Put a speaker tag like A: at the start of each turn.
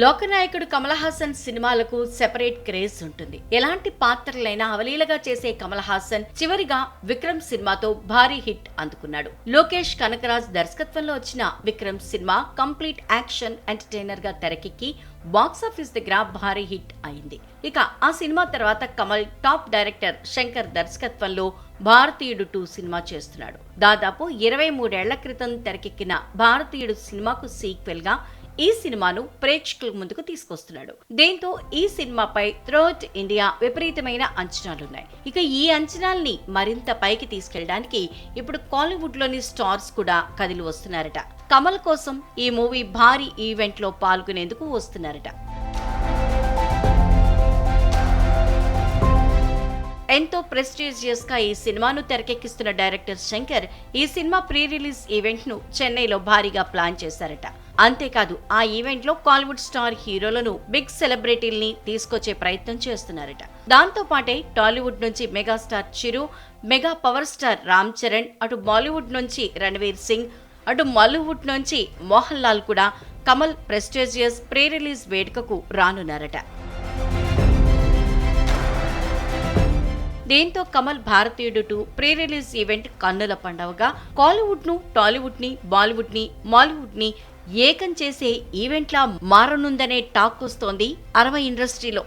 A: లోకనాయకుడు కమల్ హాసన్ సినిమాలకు separate craze ఉంటుంది. ఎలాంటి పాత్రలైనా అవలీలగా చేసే కమల్ హాసన్ చివరిగా విక్రమ్ సినిమాతో భారీ హిట్ అందుకున్నాడు. లోకేష్ కనకరాజ్ దర్శకత్వంలో వచ్చిన విక్రమ్ సినిమా కంప్లీట్ యాక్షన్ ఎంటర్టైనర్గా తెరకెక్కి బాక్సాఫీస్ దగ్గర భారీ హిట్ అయింది. ఇక ఆ సినిమా తర్వాత కమల్ టాప్ డైరెక్టర్ శంకర్ దర్శకత్వంలో భారతీయుడు టూ సినిమా చేస్తున్నాడు. దాదాపు ఇరవై మూడేళ్ళ క్రితం తెరకెక్కిన భారతీయుడు సినిమాకు సీక్వెల్గా ఈ సినిమాను ప్రేక్షకుల ముందుకు తీసుకొస్తున్నాడు. దీంతో ఈ సినిమాపై త్రోట్ ఇండియా విపరీతమైన అంచనాలున్నాయి. ఇక ఈ అంచనాల్ని మరింత పైకి తీసుకెళ్ళడానికి ఇప్పుడు కాలీవుడ్లోని స్టార్స్ కూడా కదిలి వస్తున్నారట. కమల్ కోసం ఈ మూవీ భారీ ఈవెంట్లో పాల్గొనేందుకు వస్తున్నారట. ఎంతో ప్రెస్టీజియస్గా ఈ సినిమాను తెరకెక్కిస్తున్న డైరెక్టర్ శంకర్ ఈ సినిమా ప్రీ రిలీజ్ ఈవెంట్ను చెన్నైలో భారీగా ప్లాన్ చేశారట. అంతేకాదు ఆ ఈవెంట్లో కాలీవుడ్ స్టార్ హీరోలను బిగ్ సెలబ్రిటీల్ని తీసుకొచ్చే ప్రయత్నం చేస్తున్నారట. దాంతో పాటే టాలీవుడ్ నుంచి megastar Chiru mega power star Ram Charan అటు బాలీవుడ్ నుంచి రణవీర్ సింగ్ అటు మాలీవుడ్ నుంచి మోహన్ లాల్ కూడా కమల్ ప్రెస్టేజియస్ ప్రీ రిలీజ్ వేడుకకు రానున్నారట. దీంతో కమల్ భారతీయుడు టూ ప్రీ రిలీజ్ ఈవెంట్ కన్నుల పండవగా కాలీవుడ్ను టాలీవుడ్ని బాలీవుడ్ని మాలీవుడ్ని ఏకం చేసే ఈవెంట్లా మారనుందనే టాక్ వస్తోంది అరవై ఇండస్ట్రీలో.